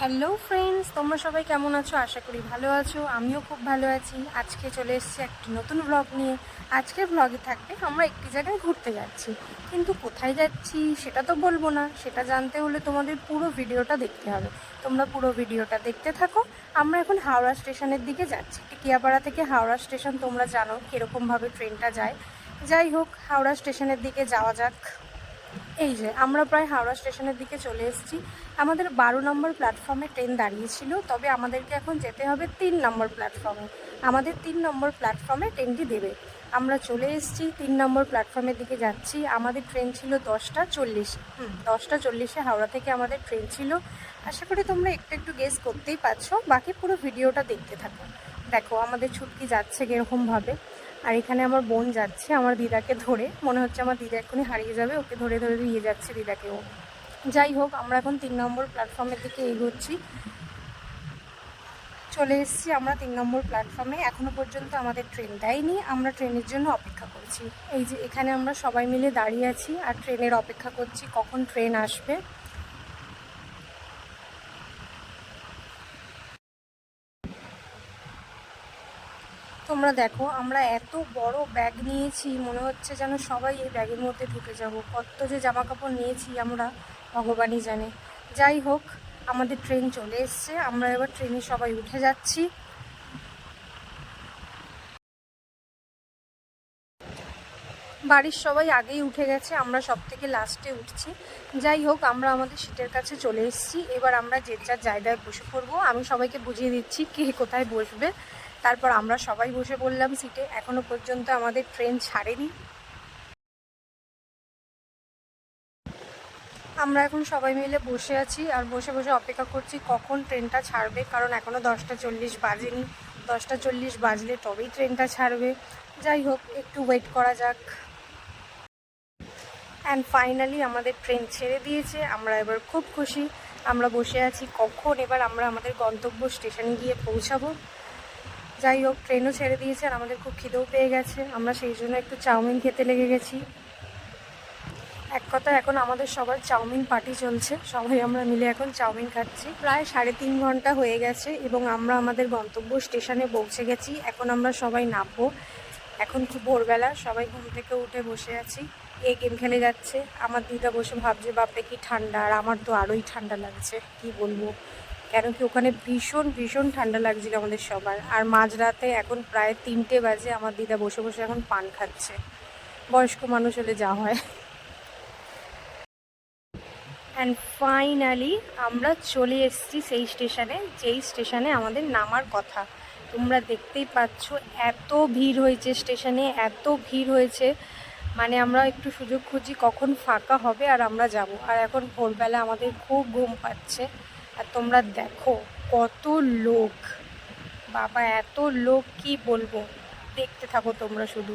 Hello friends তোমরা সবাই কেমন আছো? আশা করি ভালো আছো। আমিও খুব ভালো আছি। আজকে চলে এসেছি একটি নতুন ব্লগ নিয়ে। আজকের ব্লগে থাকবে আমরা একটি জায়গায় ঘুরতে যাচ্ছি। কিন্তু কোথায় যাচ্ছি সেটা তো বলব না। সেটা জানতে হলে তোমাদের পুরো ভিডিওটা দেখতে হবে। তোমরা পুরো ভিডিওটা দেখতে থাকো। আমরা এখন হাওড়া স্টেশনের দিকে যাচ্ছি। টিকিয়াপাড়া থেকে হাওড়া স্টেশন তোমরা জানো কীরকমভাবে ট্রেনটা যায়। যাই হোক, হাওড়া স্টেশনের দিকে যাওয়া যাক। এই যে, আমরা প্রায় হাওড়া স্টেশনের দিকে চলে এসেছি। আমাদের বারো নম্বর প্ল্যাটফর্মে ট্রেন দাঁড়িয়েছিল, তবে আমাদেরকে এখন যেতে হবে তিন নম্বর প্ল্যাটফর্মে আমাদের তিন নম্বর প্ল্যাটফর্মে ট্রেনটি দেবে। আমরা চলে এসেছি, তিন নম্বর প্ল্যাটফর্মের দিকে যাচ্ছি। আমাদের ট্রেন ছিল দশটা চল্লিশ। হুম, দশটা চল্লিশে হাওড়া থেকে আমাদের ট্রেন ছিল। আশা করি তোমরা একটু একটু গেস করতেই পারছ। বাকি পুরো ভিডিওটা দেখতে থাকো। দেখো, আমাদের ছুটকি যাচ্ছে কীরকমভাবে। আর এখানে আমার বোন যাচ্ছে, আমার দিদাকে ধরে। মনে হচ্ছে আমার দিদা এক্ষুনি হারিয়ে যাবে, ওকে ধরে ধরে নিয়ে যাচ্ছে দিদাকেও যাই হোক, আমরা এখন তিন নম্বর প্ল্যাটফর্মের দিকে এগোচ্ছি। চলে এসেছি আমরা তিন নম্বর প্ল্যাটফর্মে এখনও পর্যন্ত আমাদের ট্রেন দেয়নি, আমরা ট্রেনের জন্য অপেক্ষা করছি। এই যে এখানে আমরা সবাই মিলে দাঁড়িয়ে আছি, আর ট্রেনের অপেক্ষা করছি কখন ট্রেন আসবে। তোমরা দেখো, আমরা এত বড় ব্যাগ নিয়েছি, মনে হচ্ছে যেন সবাই এই ব্যাগের মধ্যে ঢুকে যাব। কত যে জামা কাপড় নিয়েছি আমরা, ভগবানই জানে। যাই হোক, আমাদের ট্রেন চলে এসছে, আমরা এবার ট্রেনে সবাই উঠে যাচ্ছি। বাড়ির সবাই আগেই উঠে গেছে, আমরা সব থেকে লাস্টে উঠছি। যাই হোক, আমরা আমাদের সিটের কাছে চলে এসেছি। এবার আমরা যে যার জায়গায় বসে পড়ব, আমি সবাইকে বুঝিয়ে দিচ্ছি কে কোথায় বসবে। তারপর আমরা সবাই বসে পড়লাম সিটে। এখনও পর্যন্ত আমাদের ট্রেন ছাড়েনি। আমরা এখন সবাই মিলে বসে আছি আর বসে বসে অপেক্ষা করছি কখন ট্রেনটা ছাড়বে, কারণ এখনও দশটা চল্লিশ বাজেনি। দশটা চল্লিশ বাজলে তবেই ট্রেনটা ছাড়বে। যাই হোক, একটু ওয়েট করা যাক। অ্যান্ড ফাইনালি আমাদের ট্রেন ছেড়ে দিয়েছে। আমরা এবার খুব খুশি। আমরা বসে আছি কখন? এবার আমরা আমাদের গন্তব্য স্টেশনে গিয়ে পৌঁছাবো। যাই হোক ট্রেনও ছেড়ে দিয়েছে আর আমাদের খুব খিদেও পেয়ে গেছে। আমরা সেই জন্য একটু চাউমিন খেতে লেগে গেছি। এক কথা এখন আমাদের সবার চাউমিন পার্টি চলছে। সবাই আমরা মিলে এখন চাউমিন খাচ্ছি। প্রায় সাড়ে তিন ঘণ্টা হয়ে গেছে এবং আমরা আমাদের গন্তব্য স্টেশনে পৌঁছে গেছি। এখন আমরা সবাই নামবো। এখন খুব ভোরবেলা? সবাই ঘুম থেকে উঠে বসে আছি। এ গেম খেলে যাচ্ছে। আমার দিদা বসে ভাবছে, বাপরে কি ঠান্ডা, আর আমার তো আরোই ঠান্ডা লাগছে, কি বলব? কেন কি ওখানে ভীষণ ভীষণ ঠান্ডা লাগছিল আমাদের সবার। আর মাঝরাতে এখন প্রায় তিনটে বাজে, আমার দিদা বসে বসে এখন পান খাচ্ছে। বয়স্ক মানুষ হলে যা হয়। অ্যান্ড ফাইনালি আমরা চলে এসেছি সেই স্টেশনে, যেই স্টেশনে আমাদের নামার কথা। তোমরা দেখতেই পাচ্ছ, এত ভিড় হয়েছে স্টেশনে, এত ভিড় হয়েছে। মানে আমরা একটু সুযোগ খুঁজি কখন ফাঁকা হবে আর আমরা যাব। আর এখন ভোরবেলা আমাদের খুব ঘুম পাচ্ছে। আর তোমরা দেখো কত লোক। বাবা, এত লোক কি বলব? দেখতে থাকো তোমরা শুধু।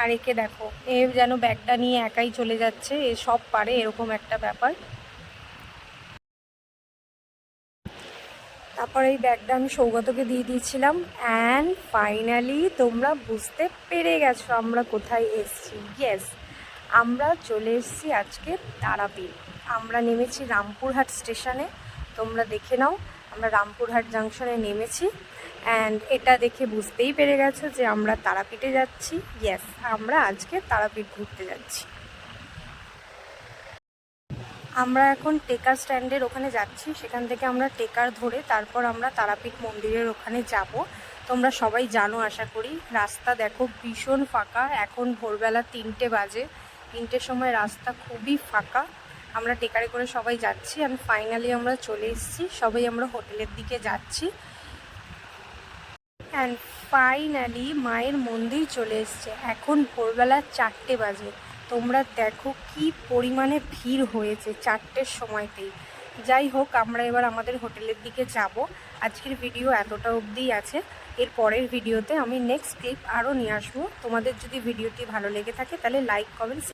আর একে দেখো, এ যেন ব্যাগটা নিয়ে একাই চলে যাচ্ছে, এ সব পারে, এরকম একটা ব্যাপার। তারপর এই ব্যাগটা আমি সৌগতকে দিয়ে দিয়েছিলাম। অ্যান্ড ফাইনালি তোমরা বুঝতে পেরে গেছো আমরা কোথায় এসছি। ইয়েস আমরা চলে এসেছি আজকে তারাপীঠ। আমরা নেমেছি রামপুরহাট স্টেশনে। তোমরা দেখে নাও, আমরা রামপুরহাট জাংশনে নেমেছি। অ্যান্ড এটা দেখে বুঝতেই পেরে গেছো যে আমরা তারাপীঠে যাচ্ছি। ইয়েস আমরা আজকে তারাপীঠ ঘুরতে যাচ্ছি। আমরা এখন টেকার স্ট্যান্ডের ওখানে যাচ্ছি। সেখান থেকে আমরা টেকার ধরে তারপর আমরা তারাপীঠ মন্দিরের ওখানে যাব। তোমরা সবাই জানো, আশা করি। রাস্তা দেখো ভীষণ ফাঁকা। এখন ভোরবেলা তিনটে বাজে। তিনটের সময় রাস্তা খুবই ফাঁকা। আমরা টেকারে করে সবাই যাচ্ছি। আর ফাইনালি আমরা চলে এসেছি। সবাই আমরা হোটেলের দিকে যাচ্ছি। অ্যান্ড ফাইনালি মায়ের মন্দির চলে এসছে। এখন ভোরবেলা চারটে বাজে। তোমরা দেখো কি পরিমাণে ভিড় হয়েছে চারটের সময়তেই। যাই হোক, আমরা এবার আমাদের হোটেলের দিকে যাব। আজকের ভিডিও এতটা অবধি আছে। এর পরের ভিডিওতে আমি নেক্সট ক্লিপ আরও নিয়ে আসব। তোমাদের যদি ভিডিওটি ভালো লেগে থাকে, তাহলে লাইক কমেন্ট